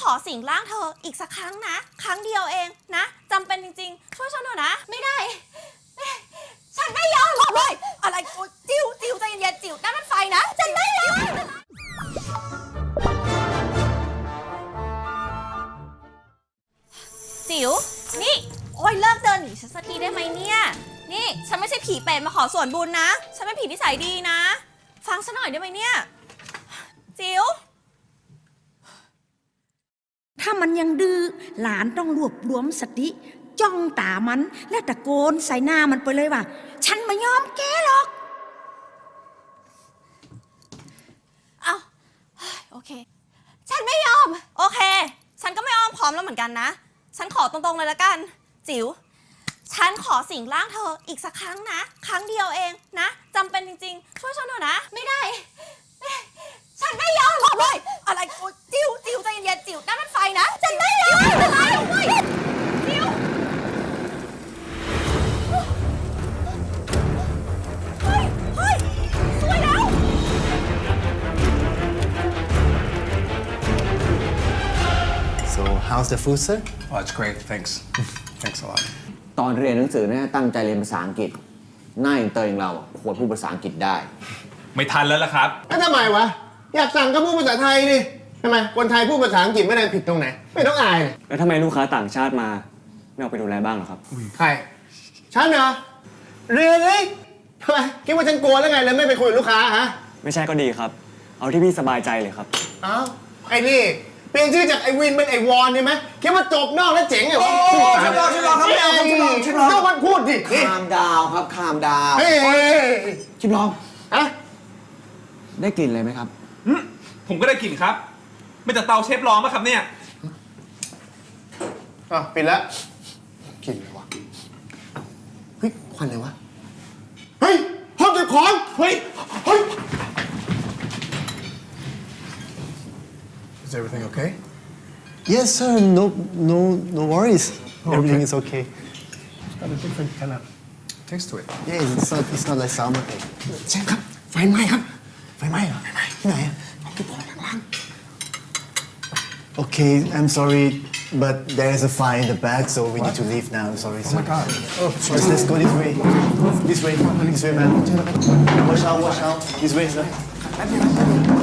ขอสิงร่างเธออีกสักครั้งนะ ครั้งเดียวเองนะจำเป็นจริงๆ ช่วยฉันเถอะนะ ไม่ได้ ฉันไม่ยอมขอเลยอะไรโอ๊ยจิวจิวใจเย็นๆจิวนั่นมันไฟนะฉันไม่ยอมจิ๋วนี่โอ้ยเลิกเดินหนีฉันสักทีได้ไหมเนี่ย นี่ฉันไม่ใช่ผีเป็ดมาขอส่วนบุญนะ ฉันเป็นผีนิสัยดีนะ ฟังฉันหน่อยได้ไหมเนี่ย จิ๋ว ถ้ามันยังดื้อหลานต้องรวบรวมสติ จ้องตามัน และตะโกนใส่หน้ามันไปเลยว่า ฉันไม่ยอมแกหรอก เอาเฮ้ยโอเค ฉันไม่ยอม โอเค ฉันก็ไม่อ้อมพร้อมแล้วเหมือนกันนะ ฉันขอตรงๆเลยละกัน จิ๋ว ฉันขอสิงร่างเธออีกสักครั้งนะ ครั้งเดียวเอ how's the food, sir? Oh, it's great. Thanks. Thanks a lot. ตอนเรียนหนังสือเนี่ยตั้งใจเรียนภาษาอังกฤษ หน้าอินเตอร์อย่างเราอะควรพูดภาษาอังกฤษได้ ไม่ทันแล้วล่ะครับ แล้วทำไมวะ อยากสั่งก็พูดภาษาไทยดิทำไม คนไทยพูดภาษาอังกฤษไม่ได้ผิดตรงไหน ไม่ต้องอายเลยแล้วทำไมลูกค้าต่างชาติมาไม่เอาไปดูแลบ้างเหรอครับ ใคร ฉันเหรอ เรียนเลยทำไม คิดว่าฉันกลัวแล้วไงเลยไม่ไปคุยกับลูกค้าฮะ ไม่ใช่ก็ดีครับ เอาที่พี่สบายใจเลยครับ เอ้าไอ้นี่ เปลี่ยนชื่อจากไอ้วินเป็นไอ้วอนได้ไหมคิดว่าจบนอกแล้วเจ๋งเหรอวะโอ้ชิบลองชิบลองครับไม่เอาครับชิบลองชิบลองก็มันพูดดินี่คามดาวครับคามดาวเฮ้ยเฮ้ยชิบลองฮะได้กลิ่นอะไรไหมครับ ผมก็ได้กลิ่นครับ ไม่จากเตาเชฟร้องปะครับเนี่ยอะปิดแล้วกลินอะไรวะเฮ้ยควันอะไรวะเฮ้ยห้องเก็บของเฮ้ยเฮ้ย Is everything okay? Yes, sir. No, no, no worries. Everything okay. is okay. It's got a different kind of taste to it. Yeah, it's not, it's not like salmon thing. เชฟครับ ไฟไหม้ครับ ไฟไหม้เหรอ ไฟไหม้ที่ไหนอะห้องเก็บของข้างล่าง Okay, I'm sorry, but there is a fire in the back, so we need to leave now. I'm sorry, sir. Oh my God. Oh, sorry. Let's, let's go this way. This way. This way, man. Watch out, watch out. This way, sir.